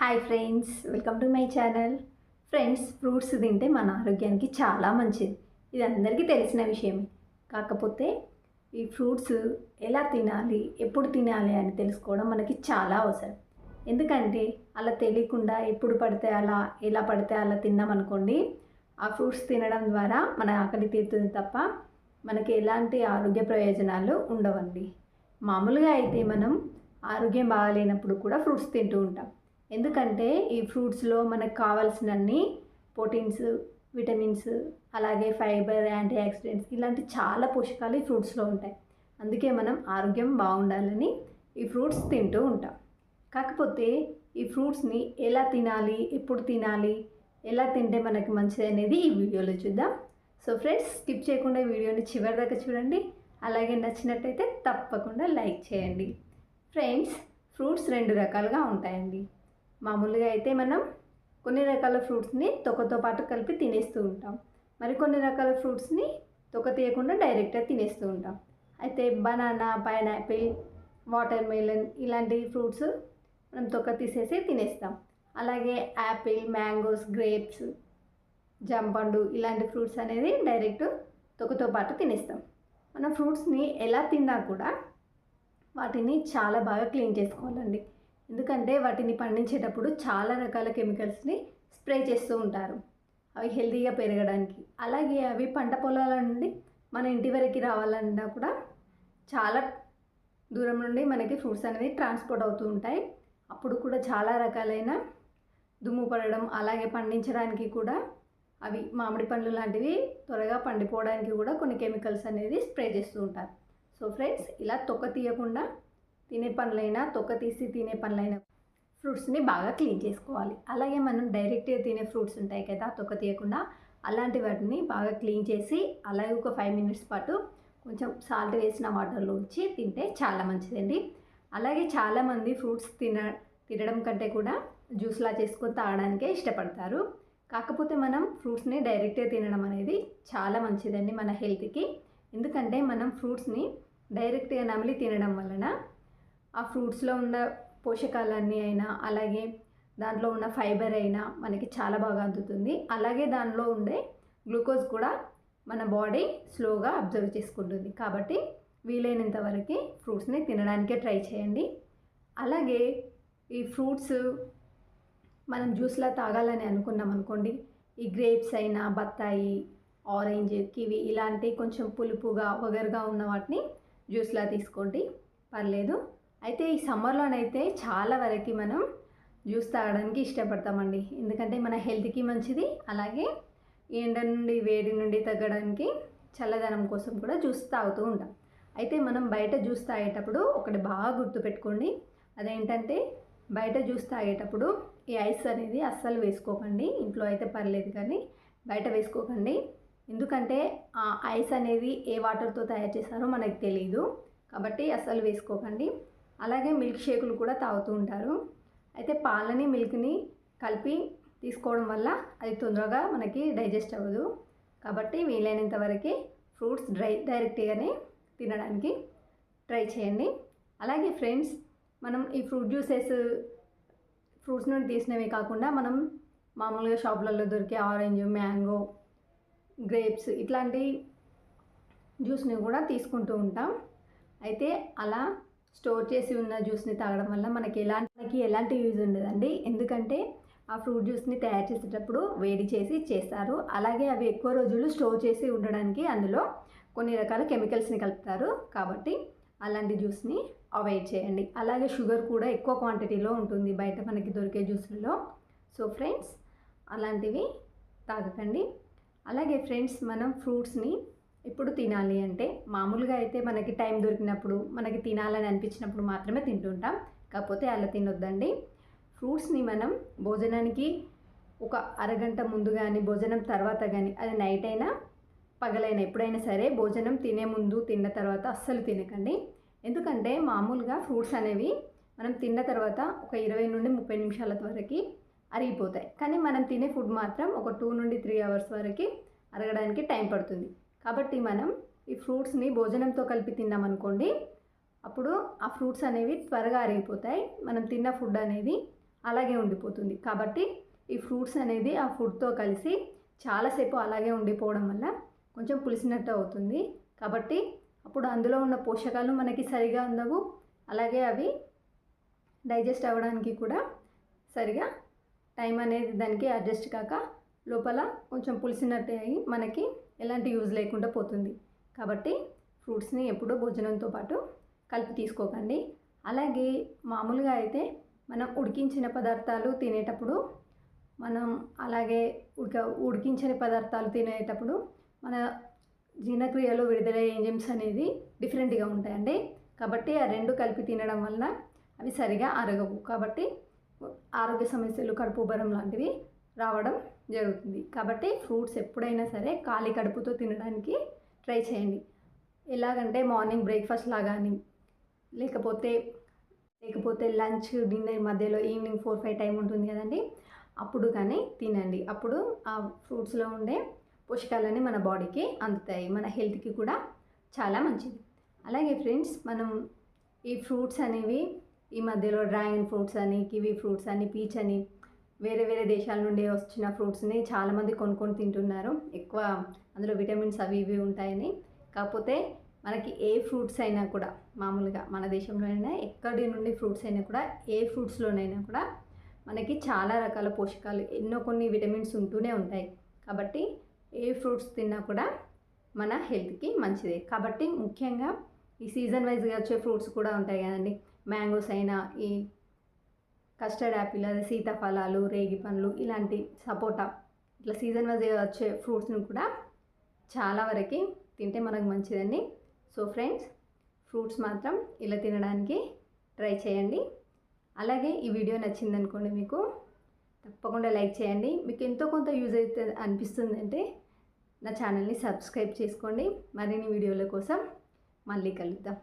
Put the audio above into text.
Hi friends welcome to my channel friends fruits తింటే మన ఆరోగ్యానికి చాలా మంచిది. ఇది అందరికీ తెలిసిన విషయమే. కాకపోతే ఈ ఫ్రూట్స్ ఎలా తినాలి ఎప్పుడు తినాలి అని తెలుసుకోవడం మనకి చాలా అవసరం. ఎందుకంటే అలా తెలియకుండా ఎప్పుడు పడితే అలా ఎలా పడితే అలా తిన్నామనుకోండి ఆ ఫ్రూట్స్ తినడం ద్వారా మన ఆకలి తీరుతుంది తప్ప మనకి ఎలాంటి ఆరోగ్య ప్రయోజనాలు ఉండవండి. మామూలుగా అయితే మనం ఆరోగ్యం బాగాలేనప్పుడు కూడా ఫ్రూట్స్ తింటూ ఉంటాం. ఎందుకంటే ఈ ఫ్రూట్స్లో మనకు కావాల్సినన్ని ప్రోటీన్స్ విటమిన్స్ అలాగే ఫైబర్ యాంటీ ఆక్సిడెంట్స్ ఇలాంటి చాలా పోషకాలు ఈ ఫ్రూట్స్లో ఉంటాయి. అందుకే మనం ఆరోగ్యం బాగుండాలని ఈ ఫ్రూట్స్ తింటూ ఉంటాం. కాకపోతే ఈ ఫ్రూట్స్ని ఎలా తినాలి ఎప్పుడు తినాలి ఎలా తింటే మనకి మంచిది అనేది ఈ వీడియోలో చూద్దాం. సో ఫ్రెండ్స్ స్కిప్ చేయకుండా వీడియోని చివరి దాకా చూడండి. అలాగే నచ్చినట్టయితే తప్పకుండా లైక్ చేయండి. ఫ్రెండ్స్ ఫ్రూట్స్ రెండు రకాలుగా ఉంటాయండి. మామూలుగా అయితే మనం కొన్ని రకాల ఫ్రూట్స్ని తొక్కతో పాటు కలిపి తినేస్తూ ఉంటాం. మరి కొన్ని రకాల ఫ్రూట్స్ని తొక్క తీయకుండా డైరెక్ట్గా తినేస్తూ ఉంటాం. అయితే బనానా పైనాపిల్ వాటర్ మెలన్ ఇలాంటి ఫ్రూట్స్ మనం తొక్క తీసేసి తినేస్తాం. అలాగే యాపిల్ మ్యాంగోస్ గ్రేప్స్ జంపండు ఇలాంటి ఫ్రూట్స్ అనేది డైరెక్ట్ తొక్కతో పాటు తినేస్తాం. మనం ఫ్రూట్స్ని ఎలా తిన్నా కూడా వాటిని చాలా బాగా క్లీన్ చేసుకోవాలండి. ఎందుకంటే వాటిని పండించేటప్పుడు చాలా రకాల కెమికల్స్ని స్ప్రే చేస్తూ ఉంటారు. అవి హెల్తీగా పెరగడానికి. అలాగే అవి పంట పొలాల నుండి మన ఇంటి వరకు రావాలన్నా కూడా చాలా దూరం నుండి మనకి ఫ్రూట్స్ అనేవి ట్రాన్స్పోర్ట్ అవుతూ ఉంటాయి. అప్పుడు కూడా చాలా రకాలైన దుమ్ము పడడం అలాగే పండించడానికి కూడా అవి మామిడి పండ్లు లాంటివి త్వరగా పండిపోవడానికి కూడా కొన్ని కెమికల్స్ అనేది స్ప్రే చేస్తూ ఉంటారు. సో ఫ్రెండ్స్ ఇలా తొక్క తీయకుండా తినే పనులైనా తొక్క తీసి తినే పనులైనా ఫ్రూట్స్ని బాగా క్లీన్ చేసుకోవాలి. అలాగే మనం డైరెక్ట్గా తినే ఫ్రూట్స్ ఉంటాయి కదా తొక్క తీయకుండా అలాంటి వాటిని బాగా క్లీన్ చేసి అలాగే ఒక ఫైవ్ మినిట్స్ పాటు కొంచెం సాల్ట్ వేసిన వాటర్లో ఉంచి తింటే చాలా మంచిదండి. అలాగే చాలామంది ఫ్రూట్స్ తిన తినడం కంటే కూడా జ్యూస్లా చేసుకొని తాగడానికే ఇష్టపడతారు. కాకపోతే మనం ఫ్రూట్స్ని డైరెక్ట్గా తినడం అనేది చాలా మంచిదండి మన హెల్త్కి. ఎందుకంటే మనం ఫ్రూట్స్ని డైరెక్ట్గా నమిలి తినడం వలన ఆ ఫ్రూట్స్లో ఉన్న పోషకాలన్నీ అయినా అలాగే దాంట్లో ఉన్న ఫైబర్ అయినా మనకి చాలా బాగా అందుతుంది. అలాగే దానిలో ఉండే గ్లూకోజ్ కూడా మన బాడీ స్లోగా అబ్జర్వ్ చేసుకుంటుంది. కాబట్టి వీలైనంత వరకు ఫ్రూట్స్ని తినడానికే ట్రై చేయండి. అలాగే ఈ ఫ్రూట్స్ మనం జ్యూస్లా తాగాలని అనుకున్నాం అనుకోండి ఈ గ్రేప్స్ అయినా బత్తాయి ఆరెంజ్ కివి ఇలాంటి కొంచెం పులుపుగా వగరుగా ఉన్న వాటిని జ్యూస్లా తీసుకోండి. పర్లేదు. అయితే ఈ సమ్మర్లోనైతే చాలా వరకు మనం జ్యూస్ తాగడానికి ఇష్టపడతామండి. ఎందుకంటే మన హెల్త్కి మంచిది అలాగే ఎండ నుండి వేడి నుండి తగ్గడానికి చల్లదనం కోసం కూడా జ్యూస్ తాగుతూ ఉంటాం. అయితే మనం బయట జ్యూస్ తాగేటప్పుడు ఒకటి బాగా గుర్తుపెట్టుకోండి. అదేంటంటే బయట జ్యూస్ తాగేటప్పుడు ఈ ఐస్ అనేది అస్సలు వేసుకోకండి. ఇంట్లో అయితే పర్లేదు కానీ బయట వేసుకోకండి. ఎందుకంటే ఆ ఐస్ అనేది ఏ వాటర్తో తయారు చేశారో మనకు తెలియదు కాబట్టి అస్సలు వేసుకోకండి. అలాగే మిల్క్ షేకులు కూడా తాగుతూ ఉంటారు. అయితే పాలని మిల్క్ని కలిపి తీసుకోవడం వల్ల అది తొందరగా మనకి డైజెస్ట్ అవ్వదు. కాబట్టి వీలైనంత వరకు ఫ్రూట్స్ డ్రై డైరెక్ట్గానే తినడానికి ట్రై చేయండి. అలాగే ఫ్రెండ్స్ మనం ఈ ఫ్రూట్ జ్యూసెస్ ఫ్రూట్స్ నుండి తీసినవి కాకుండా మనం మామూలుగా షాపులలో దొరికే ఆరెంజ్ మ్యాంగో గ్రేప్స్ ఇట్లాంటి జ్యూస్ని కూడా తీసుకుంటూ ఉంటాం. అయితే అలా స్టోర్ చేసి ఉన్న జ్యూస్ని తాగడం వల్ల మనకి ఎలాంటి మనకి ఎలాంటి యూజ్ ఉండదండి. ఎందుకంటే ఆ ఫ్రూట్ జ్యూస్ని తయారు చేసేటప్పుడు వేడి చేసి చేస్తారు. అలాగే అవి ఎక్కువ రోజులు స్టోర్ చేసి ఉండడానికి అందులో కొన్ని రకాల కెమికల్స్ని కలుపుతారు. కాబట్టి అలాంటి జ్యూస్ని అవాయిడ్ చేయండి. అలాగే షుగర్ కూడా ఎక్కువ క్వాంటిటీలో ఉంటుంది బయట మనకి దొరికే జ్యూస్లలో. సో ఫ్రెండ్స్ అలాంటివి తాగకండి. అలాగే ఫ్రెండ్స్ మనం ఫ్రూట్స్ని ఎప్పుడు తినాలి అంటే మామూలుగా అయితే మనకి టైం దొరికినప్పుడు మనకి తినాలని అనిపించినప్పుడు మాత్రమే తింటుంటాం. కాకపోతే అలా తినొద్దండి. ఫ్రూట్స్ని మనం భోజనానికి ఒక అరగంట ముందు కానీ భోజనం తర్వాత కానీ అది నైట్ అయినా పగలైనా ఎప్పుడైనా సరే భోజనం తినే ముందు తిన్న తర్వాత అస్సలు తినకండి. ఎందుకంటే మామూలుగా ఫ్రూట్స్ అనేవి మనం తిన్న తర్వాత ఒక ఇరవై నుండి ముప్పై నిమిషాల వరకు అరిగిపోతాయి. కానీ మనం తినే ఫుడ్ మాత్రం ఒక టూ నుండి త్రీ అవర్స్ వరకు అరగడానికి టైం పడుతుంది. కాబట్టి మనం ఈ ఫ్రూట్స్ని భోజనంతో కలిపి తిన్నామనుకోండి అప్పుడు ఆ ఫ్రూట్స్ అనేవి త్వరగా అరిగిపోతాయి. మనం తిన్న ఫుడ్ అనేది అలాగే ఉండిపోతుంది. కాబట్టి ఈ ఫ్రూట్స్ అనేది ఆ ఫుడ్తో కలిసి చాలాసేపు అలాగే ఉండిపోవడం వల్ల కొంచెం పులిసినట్టు అవుతుంది. కాబట్టి అప్పుడు అందులో ఉన్న పోషకాలు మనకి సరిగా ఉండవు అలాగే అవి డైజెస్ట్ అవ్వడానికి కూడా సరిగా టైం అనేది దానికి అడ్జస్ట్ కాక లోపల కొంచెం పులిసినట్టు అయ్యి మనకి ఎలాంటి యూజ్ లేకుండా పోతుంది. కాబట్టి ఫ్రూట్స్ని ఎప్పుడూ భోజనంతో పాటు కలిపి తీసుకోకండి. అలాగే మామూలుగా అయితే మనం ఉడికించిన పదార్థాలు తినేటప్పుడు మనం అలాగే ఉడక ఉడికించని పదార్థాలు తినేటప్పుడు మన జీర్ణక్రియలో విడుదలయ్యే ఎంజిమ్స్ అనేది డిఫరెంట్గా ఉంటాయండి. కాబట్టి ఆ రెండు కలిపి తినడం వలన అవి సరిగా అరగవు. కాబట్టి ఆరోగ్య సమస్యలు కడుపు బరం లాంటివి రావడం జరుగుతుంది. కాబట్టి ఫ్రూట్స్ ఎప్పుడైనా సరే ఖాళీ కడుపుతో తినడానికి ట్రై చేయండి. ఎలాగంటే మార్నింగ్ బ్రేక్ఫాస్ట్ లాగాని లేకపోతే లేకపోతే లంచ్ డిన్నర్ మధ్యలో ఈవినింగ్ ఫోర్ ఫైవ్ టైం ఉంటుంది కదండి అప్పుడు కానీ తినండి. అప్పుడు ఆ ఫ్రూట్స్లో ఉండే పోషకాలన్నీ మన బాడీకి అందుతాయి. మన హెల్త్కి కూడా చాలా మంచిది. అలాగే ఫ్రెండ్స్ మనం ఈ ఫ్రూట్స్ అనేవి ఈ మధ్యలో డ్రాగన్ ఫ్రూట్స్ అని కివీ ఫ్రూట్స్ అని పీచ్ అని వేరే వేరే దేశాల నుండి వచ్చిన ఫ్రూట్స్ని చాలామంది కొనుక్కొని తింటున్నారు. ఎక్కువ అందులో విటమిన్స్ అవి ఇవి ఉంటాయని. కాకపోతే మనకి ఏ ఫ్రూట్స్ అయినా కూడా మామూలుగా మన దేశంలోనైనా ఎక్కడి నుండి ఫ్రూట్స్ అయినా కూడా ఏ ఫ్రూట్స్లోనైనా కూడా మనకి చాలా రకాల పోషకాలు ఎన్నో కొన్ని విటమిన్స్ ఉంటూనే ఉంటాయి. కాబట్టి ఏ ఫ్రూట్స్ తిన్నా కూడా మన హెల్త్కి మంచిదే. కాబట్టి ముఖ్యంగా ఈ సీజన్ వైజ్గా వచ్చే ఫ్రూట్స్ కూడా ఉంటాయి కదండి. మ్యాంగోస్ అయినా ఈ కస్టర్డ్ యాపిల్ అదే సీతాఫలాలు రేగి పండ్లు ఇలాంటి సపోటా ఇట్లా సీజన్ వైజ్ వచ్చే ఫ్రూట్స్ని కూడా చాలా వరకు తింటే మనకు మంచిదండి. సో ఫ్రెండ్స్ ఫ్రూట్స్ మాత్రం ఇలా తినడానికి ట్రై చేయండి. అలాగే ఈ వీడియో నచ్చిందనుకోండి మీకు తప్పకుండా లైక్ చేయండి. మీకు ఎంతో కొంత యూజ్ అయితే అనిపిస్తుంది అంటే నా ఛానల్ని సబ్స్క్రైబ్ చేసుకోండి. మరిన్ని వీడియోల కోసం మళ్ళీ కలుద్దాం.